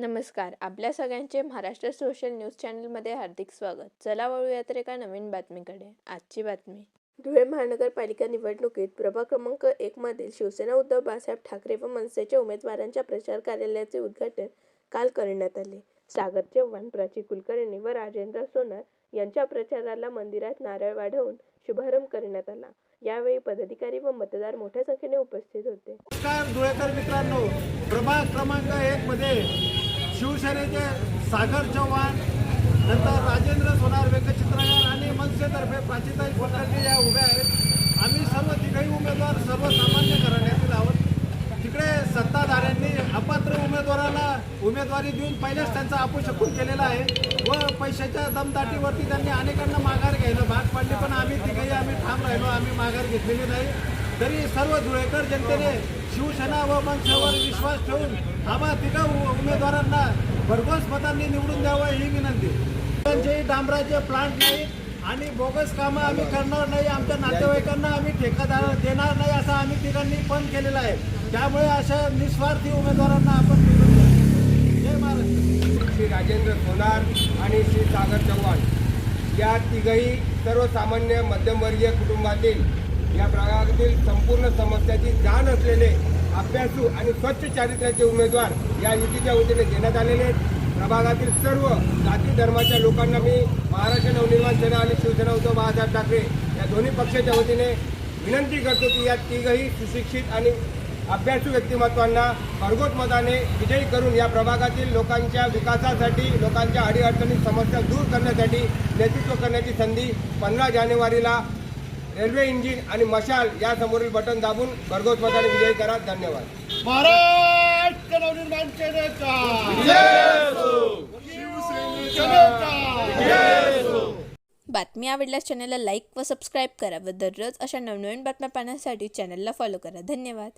नमस्कार. आपल्या सगळ्यांचे महाराष्ट्र सोशल न्यूज चॅनलमध्ये हार्दिक स्वागत. चला वळूया तर एका नवीन बातमीकडे. आजची बातमी. धुळे महानगरपालिका निवडणुकीत प्रभाग क्रमांक एक मधील शिवसेना उद्धव बाळासाहेब ठाकरे व मनसेच्या उमेदवारांच्या प्रचार कार्यालयाचे उद्घाटन काल करण्यात आले. सागर चव्हाण प्राची कुलकर्णी व राजेंद्र सोनार यांच्या प्रचाराला मंदिरात नारळ वाढवून शुभारंभ करण्यात आला. यावेळी पदाधिकारी व मतदार मोठ्या संख्येने उपस्थित होते. नमस्कार धुळेकर मित्रांनो. प्रभाग क्रमांक एक मध्ये शिवसेनेचे सागर चव्हाण नंतर राजेंद्र सोनार व्यंगचित्रकार आणि मनसेतर्फे प्राचीताई कुलकर्णी या उभ्या आहेत. आम्ही सर्व तिघही उमेदवार सर्वसामान्य घराण्यातील आहोत. तिकडे सत्ताधाऱ्यांनी अपात्र उमेदवाराला उमेदवारी देऊन पहिलेच त्यांचा अपशकून केलेला आहे व पैशाच्या दमदाटीवरती त्यांनी अनेकांना माघार घ्यायला भाग पाडली पण आम्ही तिघही आम्ही ठाम राहिलो आम्ही माघार घेतलेली नाही. तरी सर्व धुळेकर जनतेने शिवसेना व मनसेवर विश्वास ठेवून आम्हा तिघा उमेदवारांना भरघोस मतांनी निवडून द्यावं ही विनंती. जे डांबराचे प्लांट नाही आणि बोगस कामं आम्ही करणार नाही आमच्या नातेवाईकांना आम्ही ठेकादार देणार नाही असं आम्ही तिघांनी पण केलेलं आहे. त्यामुळे अशा निस्वार्थी उमेदवारांना आपण निवडून जय महाराष्ट्र. श्री राजेंद्र सोनार आणि श्री सागर चव्हाण. या तिघही सर्वसामान्य मध्यमवर्गीय कुटुंबातील या प्रभागातील संपूर्ण समस्याची जाण असलेले अभ्यासू आणि स्वच्छ चारित्र्याचे उमेदवार या युतीच्या वतीने देण्यात आलेले आहेत. प्रभागातील सर्व जाती धर्माच्या लोकांना मी महाराष्ट्र नवनिर्माण सेना आणि शिवसेना उद्धव बाळासाहेब ठाकरे या दोन्ही पक्षाच्या वतीने विनंती करतो की या तिघही सुशिक्षित आणि अभ्यासू व्यक्तिमत्वांना भरघोस मताने विजयी करून या प्रभागातील लोकांच्या विकासासाठी लोकांच्या अडीअडचणी समस्या दूर करण्यासाठी नेतृत्व करण्याची संधी पंधरा जानेवारीला रेल्वे इंजिन आणि मशाल या समोरील बटन दाबून भरघोस मताने विजयी करा. धन्यवाद. महाराष्ट्र नवनिर्माण सेनेचा बातमी आवडल्यास चॅनलला लाईक व सबस्क्राईब करा व दररोज अशा नवनवीन बातम्या पाहण्यासाठी चॅनलला फॉलो करा. धन्यवाद.